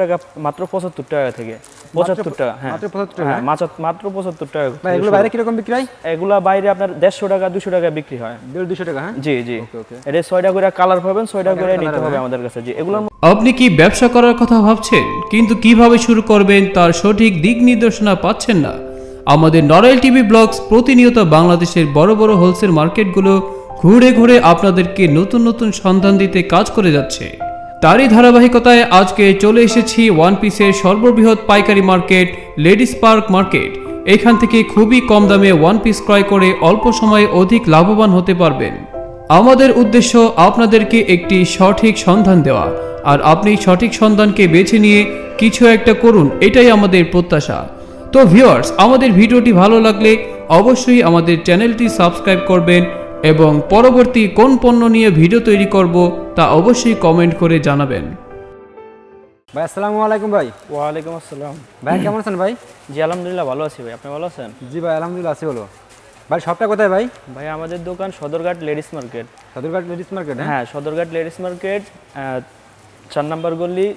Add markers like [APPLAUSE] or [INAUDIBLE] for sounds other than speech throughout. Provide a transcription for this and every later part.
টাকা মাত্র পঁচাত্তর টাকা থেকে। পঁচাত্তর টাকা হ্যাঁ। মাত্র 75 টাকা, হ্যাঁ মাত্র পঁচাত্তর টাকা এগুলো বাইরে কীরকম বিক্রি হয়? এগুলা বাইরে আপনার দেড়শো টাকা দুশো টাকা বিক্রি হয়। দুশো টাকা হ্যাঁ? জি জি। এটা ছয়টা করে কালার পাবেন ছয়টা করে নিতে হবে। আমাদের কাছে। জি এগুলোর আপনি কি ব্যবসা করার কথা ভাবছেন? কিন্তু কীভাবে শুরু করবেন তার সঠিক দিক নির্দেশনা পাচ্ছেন না। আমাদের নরেল টিভি ব্লগস প্রতিনিয়ত বাংলাদেশের বড় বড় হোলসেল মার্কেটগুলো ঘুরে ঘুরে আপনাদেরকে নতুন নতুন সন্ধান দিতে কাজ করে যাচ্ছে। তারই ধারাবাহিকতায় আজকে চলে এসেছি ওয়ান পিসের সর্ববৃহৎ পাইকারি মার্কেট লেডিস পার্ক মার্কেট এখান থেকে খুবই কম দামে ওয়ান পিস ক্রয় করে অল্প সময়ে অধিক লাভবান হতে পারবেন। আমাদের উদ্দেশ্য আপনাদেরকে একটি সঠিক সন্ধান দেওয়া। আর আপনি সঠিক সন্ধানকে বেছে নিয়ে কিছু একটা করুন, এটাই আমাদের প্রত্যাশা। তো ভিউয়ার্স আমাদের ভিডিওটি ভালো লাগলে অবশ্যই আমাদের চ্যানেলটি সাবস্ক্রাইব করবেন এবং পরবর্তী কোন পণ্য নিয়ে ভিডিও তৈরি করব তা অবশ্যই কমেন্ট করে জানাবেন। ভাই আসসালামু আলাইকুম ভাই। ওয়ালাইকুম আসসালাম। ভাই কেমন আছেন ভাই? জি আলহামদুলিল্লাহ ভালো আছি ভাই। আপনি ভালো আছেন? জি ভাই আলহামদুলিল্লাহ আছি বলো ভাই শপটা কোথায় ভাই? ভাই আমাদের দোকান Sadarghat ladies market. Sadarghat ladies market হ্যাঁ? হ্যাঁ সদরঘাট লেডিস মার্কেট চার নাম্বার গলি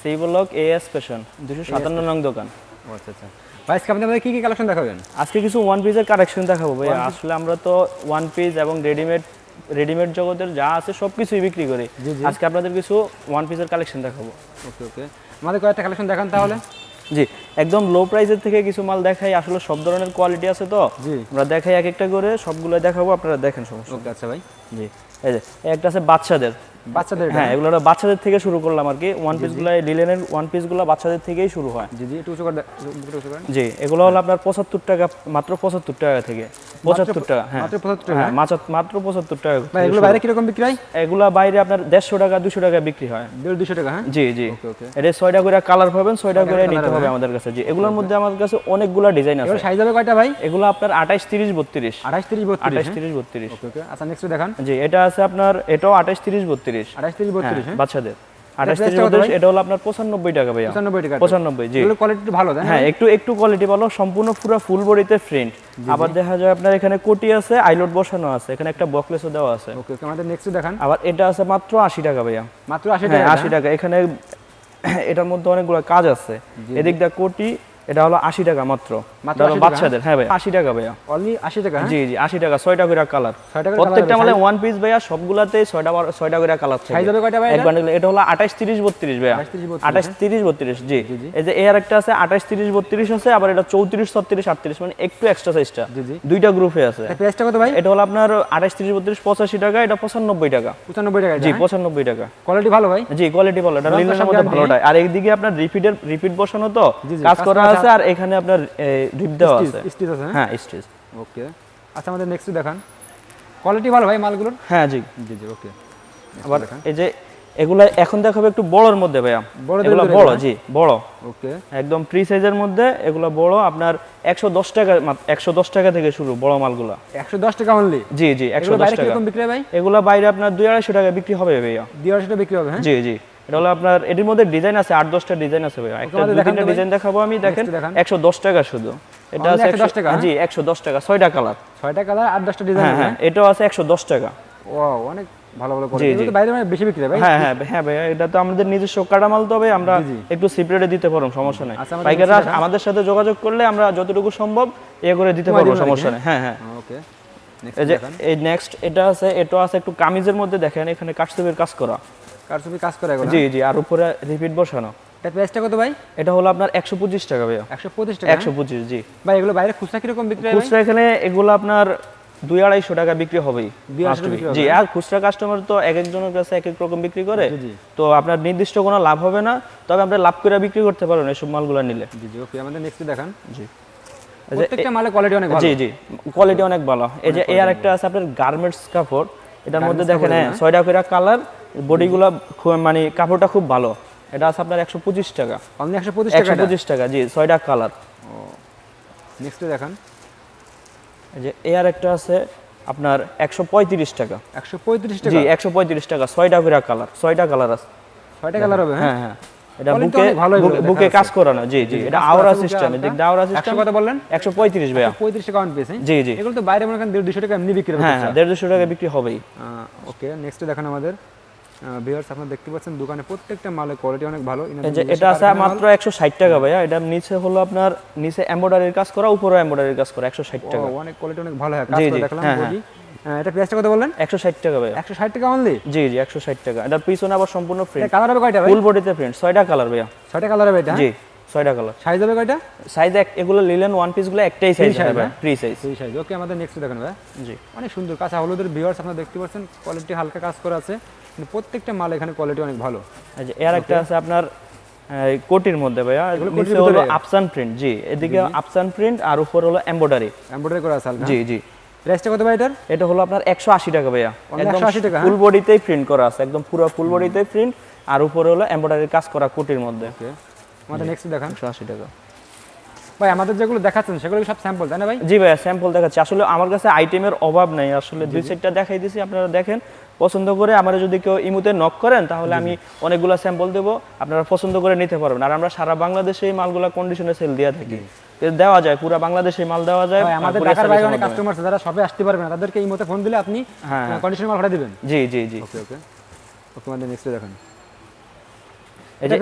সেই ব্লক এ এস ফ্যাশন দুশো সাতান্ন নং দোকান। ও আচ্ছা আচ্ছা। আজকে আপনি আমাদের কি কি কালেকশন দেখাবেন? আজকে কিছু ওয়ান পিসের কালেকশন দেখাবো ভাই আসলে আমরা তো ওয়ান পিস এবং রেডিমেড রেডিমেড জগতের যা আছে সব কিছুই বিক্রি করি। আজকে আপনাদের কিছু ওয়ান পিসের কালেকশন দেখাবো। ওকে ওকে। আমাদের কয়েকটা কালেকশন দেখান তাহলে। জি একদম লো প্রাইসের থেকে কিছু মাল দেখাই। আসলে সব ধরনের কোয়ালিটি আছে তো। জি। আমরা দেখাই এক একটা করে সবগুলো দেখাবো আপনারা দেখেন সমস্যা আচ্ছা ভাই। জি এই যে একটা আছে বাচ্চাদের। বাচ্চাদের হ্যাঁ এগুলো বাচ্চাদের থেকে শুরু করলাম আর কি। ওয়ান পিসগুলো লিলেনের ওয়ান পিসগুলো বাচ্চাদের থেকেই শুরু হয়। জি জি একটু উঁচু করে জি এগুলো হলো আপনার পঁচাত্তর টাকা মাত্র পঁচাত্তর টাকা থেকে। পঁচাত্তর টাকা হ্যাঁ। মাত্র 75 টাকা? হ্যাঁ পঁচাত্তর টাকা এগুলো বাইরে কীরকম বিক্রি হয়? এগুলা বাইরে আপনার দেড়শো টাকা দুশো টাকা বিক্রি হয়। দুশো টাকা হ্যাঁ? জি জি। এটা ছয়টা করে কালার পাবেন ছয়টা করে নিতে হবে আমাদের কাছে। জি এগুলোর মধ্যে আমাদের কাছে অনেকগুলা ডিজাইন আছে। সাইজ হবে কয়টা ভাই? এগুলো আপনার আঠাইশ তিরিশ বত্রিশ। আঠাশ তিরিশ বত্রিশ আঠাইশ তিরিশ বত্রিশ। আচ্ছা নেক্সট দেখান। জি এটা আছে আপনার এটাও আঠাইশ তিরিশ বত্রিশ। আঠাশ তিরিশ। বত্রিশ হ্যাঁ বাচ্চাদের। আঠাশ তিরিশ বত্রিশ এটা হলো আপনার পঁচানব্বই টাকা ভাইয়া। পঁচানব্বই টাকা। পঁচানব্বই জি। কোয়ালিটি ভালো হ্যাঁ একটু একটু কোয়ালিটি ভালো সম্পূর্ণ পুরো ফুল বডিতে প্রিন্ট আবার দেখা যায় আপনার এখানে কোটি আছে আইলোড বসানো আছে এখানে একটা বকলেসও দেওয়া আছে। ওকে ওকে আমাদের নেক্সট দেখান। আবার এটা আছে মাত্র আশি টাকা ভাইয়া। মাত্র আশি হ্যাঁ টাকা আশি টাকা। এখানে [COUGHS] এটার মধ্যে অনেকগুলো কাজ আছে। এদিক দিয়ে কোটি এটা হলো আশি টাকা মাত্র। মাত্র এটা হলো 80 টাকা? বাচ্চাদের হ্যাঁ ভাই আশি টাকা ভাইয়া? অনলি আশি টাকা হ্যাঁ? জি জি আশি টাকা ছয়টা করে কালার প্রত্যেকটা মানে ওয়ান পিস ভাইয়া সবগুলাতে ছয়টা ছয়টা করে কালার এক বান্ডেল এটা হলো আঠাশ তিরিশ বত্রিশ ভাইয়া। 28, 30, 32, আঠাশ তিরিশ বত্রিশ জি। এই যে এর একটা আছে আঠাশ তিরিশ বত্রিশ আছে আবার এটা চৌত্রিশ ছত্রিশ আটত্রিশ মানে একটু এক্সট্রা সাইজটা দুইটা গ্রুপে আছে। প্রাইসটা কত ভাই? এটা হলো আপনার আঠাশ তিরিশ বত্রিশ পঁচাশি টাকা এটা পঁচানব্বই টাকা। পঁচানব্বই টাকা জি পঁচানব্বই টাকা। কোয়ালিটি ভালো ভাই? জি কোয়ালিটি ভালো। এটা রং তো লিনেনের সব মধ্যে guarantee? ভালোটাই। আর এইদিকে আপনার রিপিটের রিপিট বসানো তো কাজ করা আছে আর এখানে আপনার রিপ দেওয়া আছে। স্টিচ আছে হ্যাঁ? হ্যাঁ স্টেজ ওকে। আচ্ছা আমাদের নেক্সট দেখান। কোয়ালিটি ভালো ভাই মালগুলোর? হ্যাঁ জি। জি জি ওকে। আবার এই যে এগুলা এখন দেখাবো একটু বড়র মধ্যে ভাইয়া। বড়দের এগুলো বড় জি বড়। ওকে। একদম ফ্রি সাইজের মধ্যে এগুলো বড় আপনার একশো দশ টাকা একশো দশ টাকা থেকে শুরু বড় মালগুলা। একশো দশ টাকা অনলি জি জি একশো এগুলো দশ বাইরে টাকা। কীরকম বিক্রি হয় ভাই? এগুলা বাইরে আপনার দুই আড়াইশো টাকা বিক্রি হবে ভাইয়া। দুই আড়াইশো টাকা বিক্রি হবে হ্যাঁ? জি জি। এটা হলো আপনার এটির মধ্যে ডিজাইন আছে আট দশটা ডিজাইন আছে ভাইয়া একটা দুই তিনটা ডিজাইন দেখাবো আমি দেখেন। একশো দশ টাকা শুধু। এটা আছে 110 টাকা, জি একশো দশ টাকা ছয়টা কালার। ছয়টা কালার আট দশটা ডিজাইন হ্যাঁ হ্যাঁ এটাও আছে একশো দশ টাকা। ও অনেক ভালো ভালো কোয়ালিটি বাইরে মানে বেশি বিক্রি ভাই। হ্যাঁ হ্যাঁ হ্যাঁ ভাইয়া এটা তো আমাদের নিজস্ব কাটামাল তবে আমরা জি, জি। একটু সিপ্রেটে দিতে পারব সমস্যা নেই। আচ্ছা, আমাদের পাইকাররা আমাদের সাথে যোগাযোগ করলে আমরা যতটুকু সম্ভব এ করে দিতে পারব সমস্যা নেই। হ্যাঁ হ্যাঁ। ওকে এই নেক্সট এটা আছে এটা আছে একটু কামিজের মধ্যে দেখেন এখানে কাটছবির কাজ করা। কার ছবি কাজ করে এগুলো জি জি আর উপরে রিপিট বসানো। এটা প্রাইসটা কত ভাই? এটা হলো আপনার একশো পঁচিশ টাকা ভাইয়া। একশো পঁচিশ টাকা একশো পঁচিশ জি। ভাই এগুলো বাইরে খুচরা কীরকম বিক্রি হয় খুচরা এখানে এগুলো আপনার দুই আড়াইশো টাকা বিক্রি হবেই জি আর খুচরা কাস্টমার তো এক একজনের কাছে এক এক রকম বিক্রি করে। তো আপনার নির্দিষ্ট কোনো লাভ হবে না তবে আপনি লাভ করে বিক্রি করতে পারেন এসব মালগুলো নিলে। জি জি ওকে আমাদের নেক্সট দেখান। জি। প্রত্যেকটা মালের কোয়ালিটি অনেক ভালো। জি জি কোয়ালিটি অনেক ভালো। এই যে এর একটা আছে আপনার গার্মেন্টস কাপড় এটার মধ্যে দেখেন হ্যাঁ ছয়টা করে কালার বডিগুলো মানে কাপড়টা খুব ভালো। এটা আছে আপনার একশো পঁচিশ টাকা। অনলি একশো পঁচিশ টাকা পঁচিশ টাকা জি ছয়টা কালার। নেক্সট দেখান। যে এর একটা আছে আপনার একশো পঁয়ত্রিশ টাকা। একশো পঁয়ত্রিশ জি একশো পঁয়ত্রিশ টাকা ছয়টা করে কালার ছয়টা কালার আছে। ছয়টা কালার হবে হ্যাঁ? হ্যাঁ হ্যাঁ। এটা বুকে বুকে-। কাজ করানো জি জি এটা আওরা সিস্টেম আওরা সিস্টেম কত বললেন? একশো পঁয়ত্রিশ ভাইয়া। পঁয়ত্রিশ টাকা অন পেয়েছে জি জি। এগুলো তো বাইরে মনে করেন দেড় দুশো টাকা এমনি বিক্রি হবে হ্যাঁ হ্যাঁ দেড় দুশো টাকা বিক্রি হবেই। ওকে নেক্সট দেখান আমাদের। ভিউয়ার্স আপনারা দেখতে পাচ্ছেন দোকানে প্রত্যেকটা মালের কোয়ালিটি অনেক ভালো। এই যে এটা আছে মাত্র একশো ষাট টাকা ভাইয়া এটা নিচে হলো আপনার নিচে এম্বয়ডারির কাজ করা উপরে এম্বয়ডারির কাজ করা একশো ষাট মাল। টাকা। অনেক কোয়ালিটি অনেক ভালো হয়। কাজ করে দেখলাম হ্যাঁ, বডি এটা প্রাইসটা কত বললেন? একশো ষাট টাকা ভাইয়া একশো ষাট টাকা অনলি জি জি একশো ষাট টাকা। এটার পিছনে আবার সম্পূর্ণ এটা প্রিন্ট কালার হবে কয়টা ভাই? ফুল বডিতে প্রিন্ট ছয়টা কালার ভাইয়া। ছয়টা কালার হবে এটা জি ছয়টা কালার সাইজ হবে কয়টা? সাইজ এক এগুলো লিলেন ওয়ান পিসগুলো একটাই সাইজ হবে হ্যাঁ? ফ্রি সাইজ সেই সাইজ ওকে আমাদের নেক্সট দেখেন ভাই। জি। অনেক সুন্দর কাঁচা হলুদের ভিউয়ার্স আপনারা দেখতে পাচ্ছেন কোয়ালিটি হালকা কাজ করা আছে। প্রত্যেকটা মাল এখানে কোয়ালিটি অনেক ভালো। যে এর একটা আছে আপনার কোটির মধ্যে ভাইয়া এগুলো নিচে হলো ভিতরে? প্রিন্ট জি। এদিকে আফসান প্রিন্ট আর উপর হলো এমব্রয়ডারি এমব্রয়ডারি করা আছে জি জি। প্রাইসটা কত ভাই এটার? এটা হলো আপনার একশো আশি টাকা ভাইয়া। একদম 180 টাকা? ফুল বডিতেই প্রিন্ট করা আছে একদম পুরো ফুল বডিতেই প্রিন্ট আর উপরে হলো এমব্রয়ডারি কাজ করা কোটির মধ্যে। ওকে আমাদের নেক্সট দেখান। একশো আশি টাকা। ভাই আমাদের যেগুলো দেখাচ্ছেন সেগুলো সব স্যাম্পল তাই না ভাই? জি ভাইয়া স্যাম্পল দেখাচ্ছি। আসলে আমার কাছে আইটেমের অভাব নাই। আসলে দুই সাইডটা দেখাই দিছি আপনারা দেখেন। পছন্দ করে আমরা যদি কেউ ইমুতে নক করেন তাহলে আমি অনেকগুলো স্যাম্পল দেবো আপনারা পছন্দ করে নিতে পারবেন। আর আমরা সারা বাংলাদেশে এই মালগুলো কন্ডিশনে সেল দিয়ে থাকি। দেওয়া যায় পুরো বাংলাদেশে মাল দেওয়া যায়। আমাদের ঢাকার বাইরে অনেক কাস্টমার আছে যারা সবে আসতে পারবে না তাদেরকে এই মতে ফোন দিলে আপনি। কন্ডিশন মাল পাঠিয়ে দিবেন। জি জি জি। ওকে ওকে ওকে আমাদের নেক্সট দেখেন। এই যে?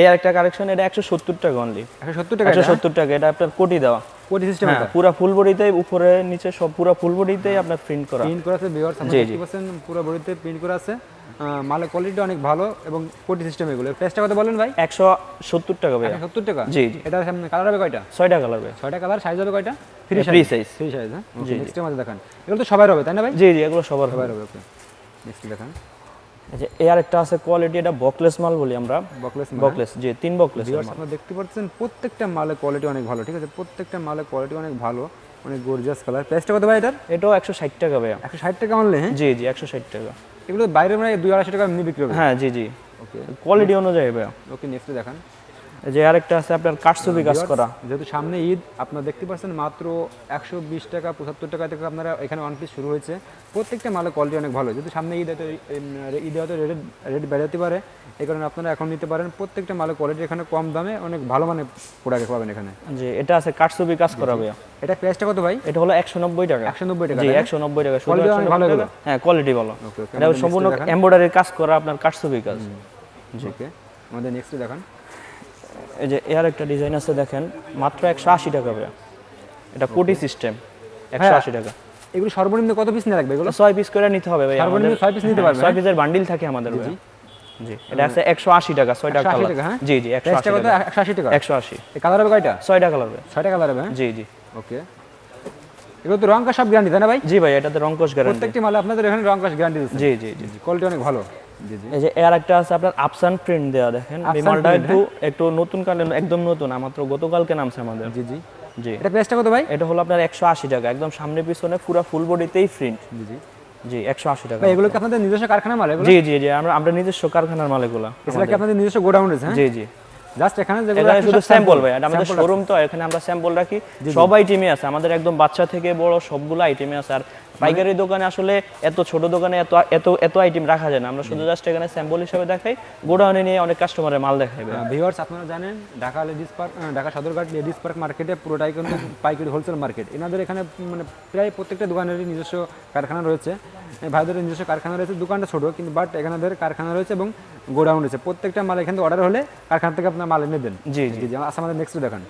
এই একটা কালেকশন এটা একশো সত্তর টাকা অনলি একশো সত্তর টাকা একশো সত্তর টাকা এটা আপনার কোটি দেওয়া। কোটি সিস্টেম হ্যাঁ। পুরো ফুল বডিতে উপরে নিচে সব পুরো ফুল বডিতেই আপনার প্রিন্ট করা। প্রিন্ট করা আছে ভিউয়ার্স জি। দেখতে পাচ্ছেন পুরো বডিতে প্রিন্ট করা আছে। মালের কোয়ালিটি অনেক ভালো এবং কোটি সিস্টেম এগুলো। প্রাইসটা কত বলেন ভাই? একশো সত্তর টাকা একশো সত্তর টাকা? জি, জি। এটা সামনে কালার হবে কয়টা? ছয়টা কালার ভাই ছয়টা কালার সাইজ হবে কয়টা? ফ্রি সাইজ ফ্রি সাইজ হ্যাঁ। নেক্সট আমাদের দেখান। এগুলো তো সবার হবে তাই না ভাই? জি জি এগুলো সবার হবে। সবার হবে ওকে নেক্সট দেখান। যে এর একটা আছে কোয়ালিটি এটা বকলেস মাল বলি আমরা। বকলেস বকলেস জি তিন বকলেস আপনারা দেখতে পাচ্ছেন প্রত্যেকটা মালের কোয়ালিটি অনেক ভালো ঠিক আছে? প্রত্যেকটা মালের কোয়ালিটি অনেক ভালো অনেক গর্জিয়াস কালার প্রাইসটা কত ভাই এটার? এটাও একশো ষাট টাকা ভাই একশো ষাট টাকা অনলি হ্যাঁ? জি জি একশো ষাট টাকা। এগুলো বাইরে মানে দুই আড়াইশো টাকা এমনি বিক্রি হবে। হ্যাঁ জি জি। ওকে কোয়ালিটি অনুযায়ী ভাই ওকে নেক্সট দেখান। যে আরেকটা আছে আপনার কাঠছবি কাজ করা। যেহেতু সামনে ঈদ আপনারা দেখতে পাচ্ছেন মাত্র একশো বিশ টাকা পঁচাত্তর টাকা থেকে আপনারা এখানে ওয়ান পিস শুরু হয়েছে। প্রত্যেকটা মালের কোয়ালিটি অনেক ভালো। যেহেতু সামনে ঈদ হয়তো ঈদে হয়তো রেট রেট বেড়াতে পারে। এই কারণে আপনারা এখন নিতে পারেন। প্রত্যেকটা মালের কোয়ালিটি এখানে কম দামে অনেক ভালো মানে প্রোডাক্ট পাবেন এখানে। যে এটা আছে কাঠছবি কাজ করা ভাইয়া। এটা প্রাইসটা কত ভাই? এটা হলো একশো নব্বই টাকা। একশো নব্বই টাকা জি একশো নব্বই টাকা। ভালো হ্যাঁ কোয়ালিটি ভালো। এটা সম্পূর্ণ এমব্রয়ডারির কাজ করা আপনার কাঠছবি কাজ ওকে আমাদের নেক্সট দেখান। এই যে এর একটা ডিজাইন আছে দেখেন মাত্র একশো আশি টাকা ভাইয়া। এটা কোটি সিস্টেম একশো আশি টাকা। এগুলো সর্বনিম্ন কত পিস নিয়ে রাখবে এগুলো? ছয় পিস করে নিতে হবে ভাই সর্বনিম্ন ছয় পিস নিতে পারবে ছয় পিসের বান্ডিল থাকে আমাদের ভাইয়া। জি এটা আছে একশো আশি টাকা ছয়টা 180 কালার হ্যাঁ? জি জি একশো আশি টাকা। একশো আশি টাকা? একশো আশি। এই কালার হবে কয়টা? ছয়টা কালার ভাই ছয়টা কালার হবে হ্যাঁ? জি জি। ওকে এগুলো তো রং সব গ্যারান্টি তাই না ভাই? জি ভাই এটা এটাতে রঙ্কশ গ্যারান্টি প্রত্যেকটি মালে আপনাদের এখানে রং কাজ গ্যারান্টি জি জি জি। কোয়ালিটি অনেক ভালো। জি জি এই যে এর একটা আছে আপনার আপসান প্রিন্ট দেওয়া দেখেন। বিমালটা একটু একটু নতুন কালে একদম নতুন গতকালকে নামছে আমাদের। জি জি। জি। এটা প্রাইসটা কত ভাই? এটা হলো আপনার একশো আশি টাকা একদম সামনে পিছনে পুরো ফুল বডিতেই প্রিন্ট জি জি। জি একশো আশি টাকা ভাই এগুলো কি আপনাদের নিজস্ব কারখানা মাল এগুলো? জি জি জি আমরা আমরা নিজস্ব কারখানার মাল এগুলা এছাড়া কি আপনাদের নিজস্ব গোডাউন রয়েছে হ্যাঁ? জি জি। জাস্ট এখানে যেগুলো এটা শুধু স্যাম্পল ভাই আমাদের শোরুম তো এখানে আমরা স্যাম্পল রাখি। সব আইটেমে আছে আমাদের একদম বাচ্চা থেকে বড় সবগুলো আইটেমে আছে। আর পাইকারি দোকানে আসলে এত ছোট দোকানে এত এত এত আইটেম রাখা যায় না। আমরা শুধু জাস্ট এখানে স্যাম্পল হিসেবে দেখাই গোডাউনে নিয়ে অনেক কাস্টমারের মাল দেখাইবে ভিউয়ার্স আপনারা জানেন Dhaka ladies park Dhaka Sadarghat ladies park মার্কেটে পুরোটাই কিন্তু পাইকারি হোলসেল মার্কেট এনাদের এখানে মানে প্রায় প্রত্যেকটা দোকানেরই নিজস্ব কারখানা রয়েছে। ভাইদের নিজস্ব কারখানা রয়েছে দোকানটা ছোট কিন্তু বাট এখানেদের কারখানা রয়েছে এবং গোডাউন রয়েছে। প্রত্যেকটা মাল এখান থেকে অর্ডার হলে কারখানা থেকে আপনার মাল এনে দেন। জি জি। আচ্ছা আমাদের নেক্সট দেখান।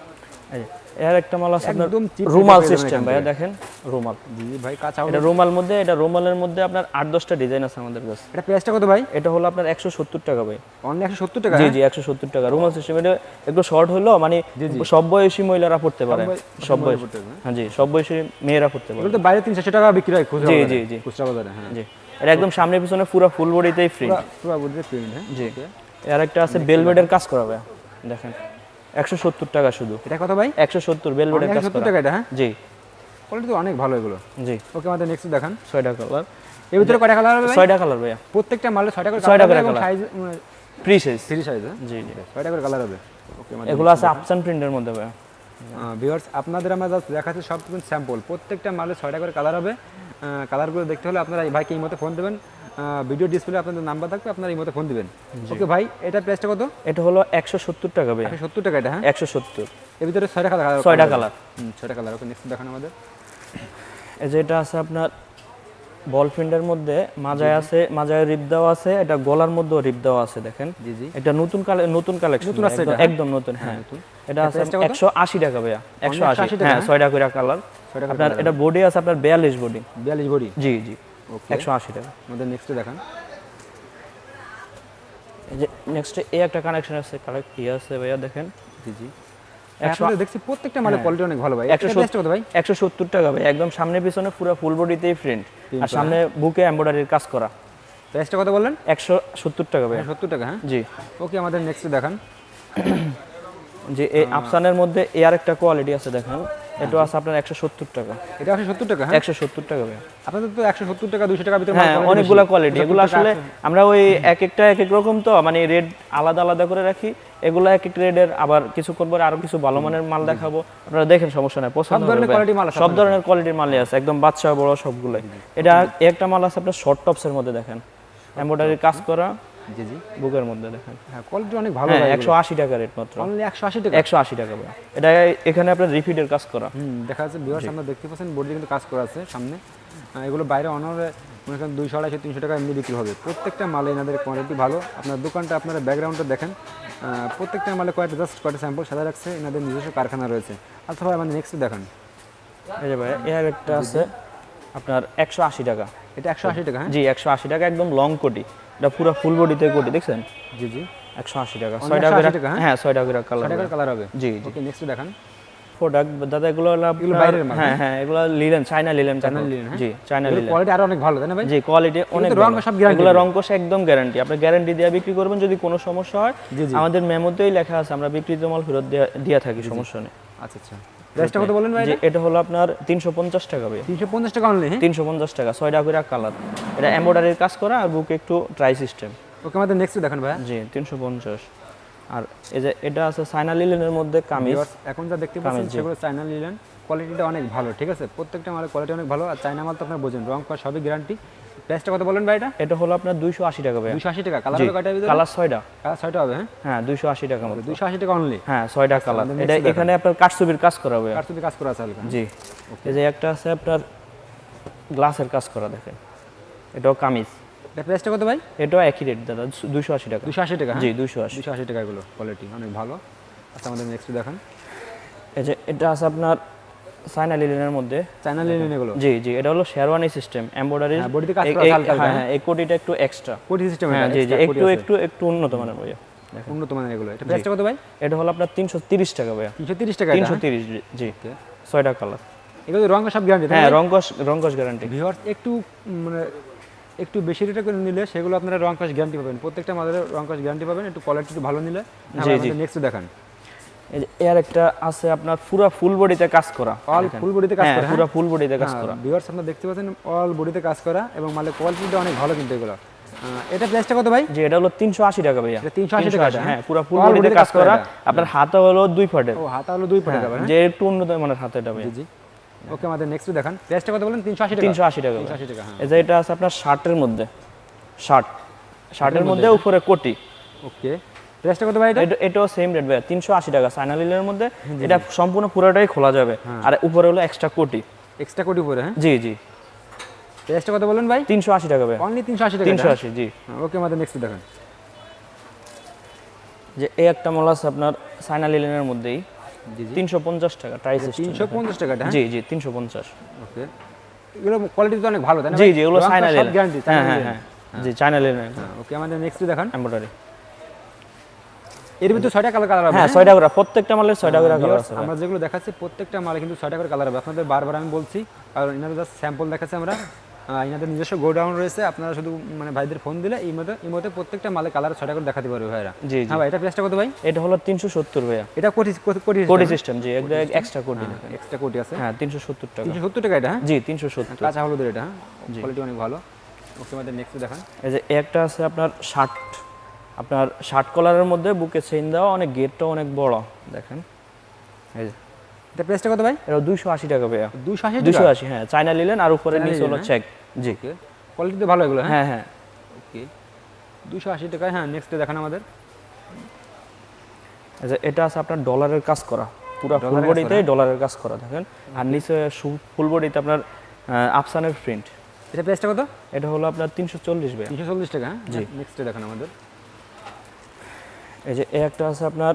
এর একটা মাল আছে আপনার রুমাল সিস্টেম ভাইয়া দেখেন। রুমাল। জি ভাই কাঁচা এটা রুমাল মধ্যে এটা রুমালের মধ্যে আপনার আট দশটা ডিজাইন আছে আমাদের কাছে। এটা প্রাইসটা কত ভাই? এটা হলো আপনার একশো সত্তর টাকা ভাই। অনলি একশো সত্তর টাকা জি হ্যাঁ? জি একশো সত্তর টাকা। রুমাল সিস্টেম এটা একটু শর্ট হলো মানে সব বয়সী মহিলারা পড়তে পারে। সব বয়স হ্যাঁ জি সব বয়সী মেয়েরা পড়তে পারে। বাইরে তিনশো টাকা বিক্রি হয় জি, জি, জি। খুচরা বাজারে হ্যাঁ। জি। এটা একদম সামনে পিছনে পুরো ফুল বডিতেই ফ্রি পুরো বুঝতে প্রিন্ট হ্যাঁ? জি। এর একটা আছে বেলভেটের কাজ করা ভাইয়া দেখেন। একশো সত্তর টাকা শুধু। এটা কত ভাই? একশো সত্তর বেলভেটের কাজ করা। টাকা এটা হ্যাঁ? জি। কোয়ালিটি তো অনেক ভালো এগুলো। জি। ওকে আমাদের নেক্সট দেখান। ছয়টা কালারের ভিতরে কয়টা কালার হবে ছয়টা কালার ভাইয়া। প্রত্যেকটা মালে ছয়টা করে ছয়টা করে colour। Size free size three size জি জি। ছয়টা করে কালার হবে। ওকে এগুলো আছে আপসান প্রিন্টের মধ্যে ভাইয়া। ভিউয়ার্স আপনাদের আমরা জাস্ট দেখাচ্ছি সব কিছু স্যাম্পল প্রত্যেকটা মালে ছয়টা করে কালার হবে। কালারগুলো দেখতে হলে আপনারা ভাইকে এই মতো ফোন দেবেন। ভিডিও ডিসপ্লে আপনাদের নাম্বার থাকবে আপনারা এই মতো ফোন দিবেন। ওকে ভাই এটা প্রাইসটা কত? এটা হলো একশো সত্তর টাকা ভাইয়া। একশো সত্তর টাকা এটা হ্যাঁ? একশো সত্তর। এর ভিতরে ছয়টা কালার ছয়টা কালার ছয়টা কালার ওকে নেক্সট দেখান আমাদের। এই যে এটা আছে আপনার বল প্রিন্টের মধ্যে মাজায় আছে মাজায় রিপ দেওয়া আছে এটা গলার মধ্যে রিপ দেওয়া আছে দেখেন। জি জি। এটা নতুন কালে নতুন কালেকশন নতুন আছে একদম হ্যাঁ? একদম নতুন হ্যাঁ এটা আছে price টা কত? একশো আশি টাকা ভাইয়া একশো আশি। 180 টাকা, হ্যাঁ হ্যাঁ? ছয়টা করে কালার আপনার এটা বডি আছে আপনার বিয়াল্লিশ বডি বিয়াল্লিশ বডি জি জি। একশো আশি টাকা। আমাদের নেক্সট দেখান। যে নেক্সট এই একটা কানেকশন আছে কালেক্ট কি আছে ভাইয়া দেখেন। জি জি। দেখছি প্রত্যেকটা মালের কোয়ালিটি অনেক ভালো ভাই। ভাই? একশো সত্তর টাকা ভাই একদম সামনে পিছনে পুরো ফুল বডিতেই প্রিন্ট আর সামনে বুকে এমব্রয়ডারির কাজ করা। প্রাইসটা কত বললেন? একশো সত্তর টাকা ভাই সত্তর টাকা হ্যাঁ? জি। ওকে আমাদের নেক্সট দেখান। যে এই আফসানের মধ্যে এর একটা কোয়ালিটি আছে দেখেন। এটা আছে আপনার একশো সত্তর টাকা। এটা আছে সত্তর টাকা হ্যাঁ? একশো সত্তর টাকা ভাই আপনাদের তো একশো সত্তর টাকা দুশো টাকা ভিতরে হ্যাঁ অনেকগুলা কোয়ালিটি এগুলো আসলে আমরা ওই এক একটা এক এক রকম তো মানে রেড আলাদা আলাদা করে রাখি। এগুলো এক এক রেডের আবার কিছুক্ষণ পরে আরও কিছু ভালো মানের মাল দেখাবো। আপনারা দেখেন সমস্যা নাই পছন্দ সব ধরনের quality মাল আছে সব ধরনের কোয়ালিটির মালই আছে একদম বাচ্চা বড় সবগুলাই। এটা একটা মাল আছে আপনার শর্ট টপস এর মধ্যে দেখেন। এমব্রয়ডারি কাজ করা। জি জি। বুকের মধ্যে দেখেন। হ্যাঁ কোয়ালিটি অনেক ভালো হ্যাঁ একশো আশি টাকা রেট মাত্র। অনলি একশো আশি টাকা। একশো আশি টাকা। এটা এখানে আপনার রিপিটের কাজ করা। হুম দেখা যাচ্ছে ভিউয়ার্স আমরা দেখতে পাচ্ছেন বডিতে কিন্তু কাজ করা আছে সামনে। এগুলো বাইরে অনারে মনে করেন দুইশো আড়াইশো তিনশো টাকা এমনি বিক্রি হবে। প্রত্যেকটা মালে এনাদের কোয়ালিটি ভালো। আপনার দোকানটা আপনারা ব্যাকগ্রাউন্ডটা দেখেন। প্রত্যেকটা মালে কয়েকটা জাস্ট কয়েকটা স্যাম্পল সাদা রাখছে। এনাদের নিজস্ব কারখানা রয়েছে। অথবা আমাদের নেক্সট দেখান। এই যে ভাই এর একটা আছে আপনার একশো আশি টাকা। এটা একশো আশি টাকা হ্যাঁ? জি একশো আশি টাকা একদম লং কোটি। এটা পুরো ফুল বডিতে কোটি দেখছেন? জি জি। একশো আশি টাকা। Only ছয়টা 180 করে টাকা, হ্যাঁ? হ্যাঁ ছয়টা করে কালার কালার হবে। জি জি। ওকে নেক্সট দেখান। প্রোডাক্ট দাদা এগুলো বাইরের মাল, হ্যাঁ হ্যাঁ? এগুলো লিলেন চায়না লিলেন linen, হ্যাঁ? জি চায়না লিলেন কোয়ালিটি আরও অনেক ভালো তাই না ভাই? জি কোয়ালিটি অনেক রং। সব guarantee এগুলো। রং কষে একদম গ্যারান্টি আপনি গ্যারান্টি দিয়ে বিক্রি করবেন যদি কোনো সমস্যা হয়। জি, জি। আমাদের মেমোতেই লেখা আছে আমরা বিক্রিত মাল ফেরত দেয়া- দিয়ে থাকি সমস্যা নেই। আচ্ছা আচ্ছা। প্রাইসটা কত বলেন ভাই এটা হলো আপনার তিনশো পঞ্চাশ টাকা ভাই তিনশো পঞ্চাশ টাকা অনলি হ্যাঁ? তিনশো পঞ্চাশ টাকা ছয়টা করে কালার এটা এমব্রয়ডারির কাজ করা আর বুকে একটু ট্রাই সিস্টেম ওকে আমাদের নেক্সট দেখান ভাই জি তিনশো পঞ্চাশ। আর এই যে এটা আছে সাইনা লিলেনের মধ্যে কামিজ। এখন যা দেখতে পাচ্ছেন সেগুলো চাইনা নিলেন কোয়ালিটিটা অনেক ভালো ঠিক আছে? প্রত্যেকটা মালের কোয়ালিটি অনেক ভালো আর চাইনা মাল তো আপনার বোঝেন রং করা সবই গ্যারান্টি প্রাইসটা কত বলেন ভাই এটা এটা হলো আপনার দুইশো আশি টাকা ভাই দুশো আশি টাকা। কালার জি কয়টা ভিতরে? কালার ছয়টা। কালার ছয়টা হবে হ্যাঁ? হ্যাঁ দুইশো আশি টাকা মতো। দুশো আশি টাকা অনলি হ্যাঁ ছয়টা কালার এটা এখানে আপনার কাঠছবির কাজ করা হবে তুমি কাজ করা আছে হালকা। জি। এই যে একটা আছে আপনার গ্লাসের কাজ করা দেখেন। এটাও কামিজ। এটা প্রাইসটা কত ভাই? এটাও একই রেট দাদা। দুইশো আশি টাকা। দুশো আশি টাকা জি দুইশো আশি। দুশো আশি টাকা এগুলো কোয়ালিটি অনেক ভালো। আচ্ছা আমাদের নেক্সট দেখান। এই যে এটা আছে আপনার লিলেনের মধ্যে। চাইনা লিলেন এগুলো? জি জি এটা হলো শেরওয়ানি সিস্টেম এমব্রয়ডারি হ্যাঁ, কাজ করা হালকা হালকা, হ্যাঁ এই কোটিটা একটু এক্সট্রা কোটি সিস্টেম হ্যাঁ জি জি একটু একটু একটু উন্নত মানের ভাইয়া উন্নত মানের এগুলো। এটা প্রাইসটা কত ভাই? এটা হলো আপনার তিনশো তিরিশ টাকা ভাইয়া। তিনশো তিরিশ টাকা তিনশো এটা তিরিশ জি ছয়টা কালার এগুলো রং সব গ্যারান্টি হ্যাঁ রঙ্কশ রঙ্কশ গ্যারান্টি ভিউয়ার্স একটু মানে একটু বেশি রেটে করে নিলে সেগুলো আপনারা রং কাজ গ্যারান্টি পাবেন। প্রত্যেকটা মালের রং কাজ গ্যারান্টি পাবেন একটু কোয়ালিটি একটু ভালো নিলে জি, জি। নেক্সট দেখান। এর একটা আছে আপনার পুরো ফুল বডিতে কাজ করা। অল ফুল বডিতে কাজ হ্যাঁ করা পুরো ফুল বডিতে কাজ হ্যাঁ করা। ভিউয়ার্স আপনারা দেখতে পাচ্ছেন অল বডিতে কাজ করা এবং মালের কোয়ালিটিটা অনেক ভালো কিন্তু এগুলো। এটা প্রাইসটা কত ভাই? যে এটা হলো তিনশো আশি টাকা ভাইয়া। 380 টাকা, হ্যাঁ? পুরো ফুল বডিতে কাজ করা করা। আপনার হাতে হলো দুই ফাটের। ও হাতা হলো দুই হ্যাঁ যে একটু উন্নত মানের হাতে এটা ভাইয়া। জি ওকে আমাদের নেক্সট দেখান। প্রাইসটা কত বলেন? তিনশো আশি টাকা। তিনশো আশি টাকা তিনশো ভাইয়া। আশি টাকা হ্যাঁ। এটা আছে আপনার শার্টের মধ্যে। শার্ট। শার্টের মধ্যে উপরে কোটি। ওকে প্রাইসটা কত ভাই এটা? এটা এটাও সেম রেট তিনশো আশি টাকা। সাইনালিলের মধ্যে এটা সম্পূর্ণ পুরোটাই খোলা যাবে। হ্যাঁ। আর উপরে হলো এক্সট্রা কোটি। এক্সট্রা কোটি পরে হ্যাঁ? জি জি। প্রাইসটা কত বলেন ভাই? তিনশো আশি টাকা ভাইয়া। অনলি তিনশো আশি টাকা তিনশো এটা? আশি জি। ওকে আমাদের নেক্সট দেখান। যে এই একটা মাল আছে আপনার সাইনা লিলেনের মধ্যেই। তিনশো পঞ্চাশ টাকা ট্রাইস তিনশো পঞ্চাশ টাকা জি জি তিনশো পঞ্চাশ। ওকে এগুলো কোয়ালিটি তো অনেক ভালো তাই না জি জি এগুলো সাইনা লিলেন গ্যারান্টি হ্যাঁ হ্যাঁ হ্যাঁ। জি চায়না লিলেন ওকে আমাদের নেক্সট দেখান। এমব্রয়ডারি এর ভিতরে ছয়টা কালার কালার হবে হ্যাঁ ছয়টা করে প্রত্যেকটা মালের ছয়টা করে কালার আছে আমরা যেগুলো দেখাচ্ছি প্রত্যেকটা মালে কিন্তু ছয়টা করে কালার হবে। আপনাদের বারবার আমি বলছি কারণ ইনাদের জাস্ট স্যাম্পল দেখাচ্ছি আমরা। আহ, ইনাদের নিজস্ব গোডাউন রয়েছে আপনারা শুধু মানে ভাইদের ফোন দিলে এই মতো এই মতো প্রত্যেকটা মালে কালার ছয়টা করে দেখাতে পারবে ভাইরা। জি হ্যাঁ ভাই এটা প্রাইসটা কত ভাই? এটা হলো তিনশো সত্তর ভাইয়া। এটা কোটি কোটি- কোটি সিস্টেম জি এক্সট্রা কোটি এক্সট্রা কোটি আছে। হ্যাঁ তিনশো সত্তর টাকা। তিনশো সত্তর টাকা এটা হ্যাঁ? জি তিনশো সত্তর। কাঁচা হলুদের এটা হ্যাঁ। কোয়ালিটি অনেক ভালো। ওকে আমাদের নেক্সট দেখান। এই যে একটা আছে আপনার শার্ট আপনার শার্ট কলারের মধ্যে বুকে চেইন দেওয়া অনেক গেটটা অনেক বড় দেখেন। এই যে। এটা প্রাইসটা কত ভাই? এটা দুইশো আশি টাকা ভাইয়া। দুশো টাকা? আশি হ্যাঁ। চায়না নিলেন আর উপরে নিচে হলো চেক জি। ওকে কোয়ালিটি তো ভালো এগুলো হ্যাঁ? হ্যাঁ হ্যাঁ। ওকে দুশো আশি টাকায় হ্যাঁ নেক্সট দেখান আমাদের। আচ্ছা এটা আছে আপনার ডলারের কাজ করা। পুরো ফুল বডিতে ডলারের কাজ করা দেখেন। আর নিচে ফুল বডিতে আপনার আফসানের প্রিন্ট এটা প্রাইসটা কত? এটা হলো আপনার তিনশো চল্লিশ ভাইয়া। তিনশো চল্লিশ টাকা হ্যাঁ? জি। নেক্সটে দেখান আমাদের। এই যে এই একটা আছে আপনার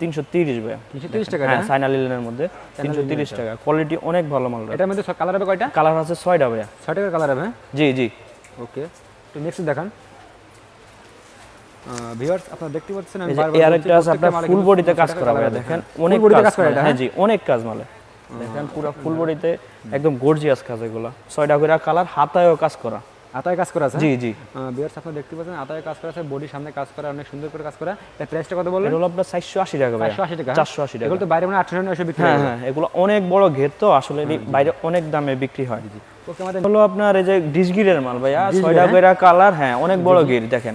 তিনশো তিরিশ ভাইয়া তিনশো তিরিশ টাকা হ্যাঁ মধ্যে তিনশো তিরিশ টাকা। কোয়ালিটি অনেক ভালো মাল এটার মধ্যে কালার হবে কয়টা? কালার আছে ছয়টা ভাইয়া। ছয় টাকার কালার হবে হ্যাঁ? জি জি। ওকে তো নেক্সট দেখান। ভিউয়ার্স আপনারা দেখতে পাচ্ছেন আমি বারবার আরেকটা আছে আপনার মালে ফুল বডিতে কাজ করা ভাইয়া দেখেন অনেক কাজ কাজ করা। হ্যাঁ জি অনেক কাজ মালে। দেখেন পুরো ফুল বডিতে একদম গর্জিয়াস কাজ এগুলা। ছয়টা করে কালার হাতায়ও কাজ করা। আতায় কাজ করা আছে জি জি। ভিউয়ার্স আপনারা দেখতে পাচ্ছেন আতায় কাজ করা আছে বডি সামনে কাজ করা অনেক সুন্দর করে কাজ করা। এর প্রাইসটা কত বললেন? এটা হলো আপনার চারশো আশি টাকা ভাই 480 টাকা চারশো আশি টাকা। এগুলো তো বাইরে মানে আটশো নয়শো বিক্রি হ্যাঁ হয় হ্যাঁ এগুলো অনেক বড় ঘের তো আসলে বাইরে অনেক দামে বিক্রি হয়। ওকে আমাদের হলো আপনার এই যে ডিসগিরের মাল ভাইয়া ছয়টা হ্যাঁ? করে কালার হ্যাঁ অনেক বড় ঘের দেখেন।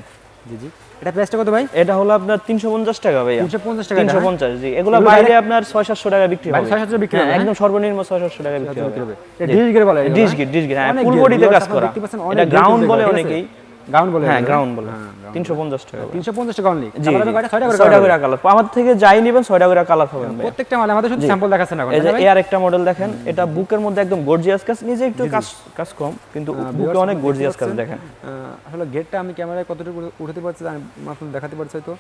জি জি। এটা প্রাইসটা কত ভাই? এটা হলো আপনার তিনশো পঞ্চাশ টাকা ভাই তিনশো পঞ্চাশ টাকা তিনশো এটা, হ্যাঁ? পঞ্চাশ জি। এগুলো বাইরে আপনার ছয় সাতশো টাকা বিক্রি হবে। 600 বিক্রি হ্যাঁ, হবে, একদম সর্বনিম্ন ছয় সাতশো টাকা বিক্রি হবে। এটা ডিশ গিরে বলে ডিশ হ্যাঁ? গিট ডিশ গিট হ্যাঁ ফুল বডিতে কাজ করা। এটা গ্রাউন্ড বলে? অনেকেই। বলে হ্যাঁ। বলে। হ্যাঁ, ground তিনশো পঞ্চাশ টাকা করে। তিনশো পঞ্চাশ টাকা অনলি জি জি। ছয়টা করে ছয়টা colour করে হবে। কালার আমার থেকে যাই নিবেন ছয়টা করে কালার পাবেন প্রত্যেকটা মালে আমাদের শুধু স্যাম্পল দেখাচ্ছে এখন, এই যে তাই না ভাই? এর একটা মডেল দেখেন এটা বুকের মধ্যে একদম গর্জিয়াস কাজ নিজে একটু কাজ কাজ কম কিন্তু বুকে অনেক গর্জিয়াস কাজ দেখেন। আসলে গেটটা আমি ক্যামেরায় কতটুকু উঠাতে পারছি আমি আপনাদের দেখাতে পারছি হয়তো।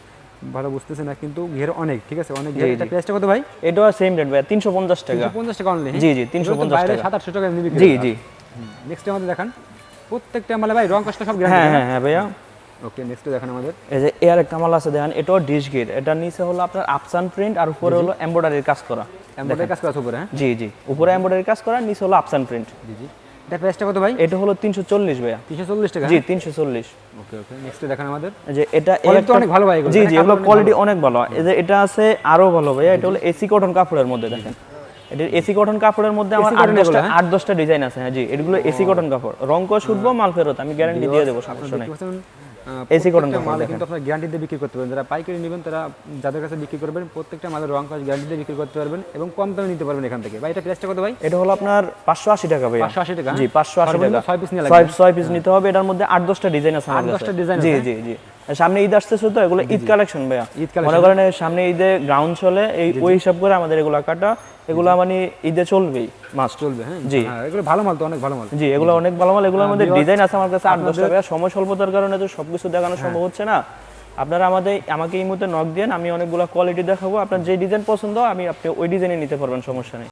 ভালো বুঝতেছে না কিন্তু ঘের অনেক ঠিক আছে? অনেক ঘের এটা প্রাইসটা কত ভাই? এটাও সেম রেট তিনশো পঞ্চাশ টাকা। তিনশো পঞ্চাশ টাকা অনলি জি, জি, 350 টাকা। সাত আটশো টাকা এমনি জি জি। নেক্সট আমাদের দেখান। প্রত্যেকটা মালে ভাই রং কষ্ট সব হ্যাঁ গ্যারান্টি হ্যাঁ হ্যাঁ ভাইয়া। ওকে নেক্সট দেখান আমাদের। এই যে এর একটা মাল আছে দেখেন এটাও ডিশ গিট এটা নিচে হলো আপনার আপসান প্রিন্ট আর উপরে হলো এমব্রয়ডারির কাজ করা। এমব্রয়ডারি কাজ করা উপরে হ্যাঁ? জি জি। উপরে এমব্রয়ডারির কাজ করা নিচে হলো আপসান প্রিন্ট জি জি। এটা প্রাইসটা কত ভাই? এটা হলো তিনশো চল্লিশ ভাইয়া। তিনশো চল্লিশ টাকা জি তিনশো চল্লিশ। ওকে ওকে নেক্সট দেখেন আমাদের। এই যে এটা তো অনেক ভালো ভাই এগুলো, জি জি এগুলো কোয়ালিটি অনেক ভালো। এই যে এটা আছে আরও ভালো ভাইয়া। এটা হলো এসি কটন কাপড়ের মধ্যে দেখেন। এটা এসি কটন কাপড়ের মধ্যে আমার আট দশটা হ্যাঁ? আট দশটা ডিজাইন আছে হ্যাঁ জি। এগুলো এসি কটন কাপড়। রং করে শুটবো মাল ফেরত আমি গ্যারান্টি দিয়ে দেবো সমস্যা নেই। প্রত্যেকটা কাপড় মালে। কিন্তু আপনারা গ্যারান্টি দিয়ে বিক্রি করতে পারবেন। যারা পাইকারি নেবেন তারা যাদের কাছে বিক্রি করবেন প্রত্যেকটা মালের রং কাজ গ্যারান্টি দিয়ে বিক্রি করতে পারবেন এবং কম দামে নিতে পারবেন এখান থেকে। ভাই এটা প্রাইসটা কত ভাই? এটা হলো আপনার পাঁচশো আশি টাকা ভাইয়া। পাঁচশো আশি টাকা জি পাঁচশো আশি সর্বনিম্ন টাকা। ছয় নিয়ে ছয় লাগবে। পিস নিতে হবে এটার মধ্যে আট দশটা ডিজাইন আছে দশটা কাছে। design জি জি জি। সামনে ঈদ আসতেছে তো এগুলো ঈদ কালেকশন ভাইয়া। মনে করেন সামনে ঈদে গ্রাউন্ড চলে এই ওই হিসাব করে আমাদের এগুলো কাটা এগুলো মানে ঈদে চলবেই মাস চলবে হ্যাঁ। জি। হ্যাঁ এগুলো ভালো মাল তো অনেক ভালো মাল। জি এগুলো অনেক ভালো মাল এগুলোর মধ্যে ডিজাইন আছে আমার কাছে আট দশটা ভাইয়া সময় স্বল্পতার কারণে তো সবকিছু দেখানো সম্ভব হচ্ছে না। আপনারা আমাদের আমাকে এই মুহূর্তে নক দেন আমি অনেকগুলো কোয়ালিটি দেখাবো। আপনার যে ডিজাইন পছন্দ আমি আপনি ওই ডিজাইনে নিতে পারবেন সমস্যা নেই।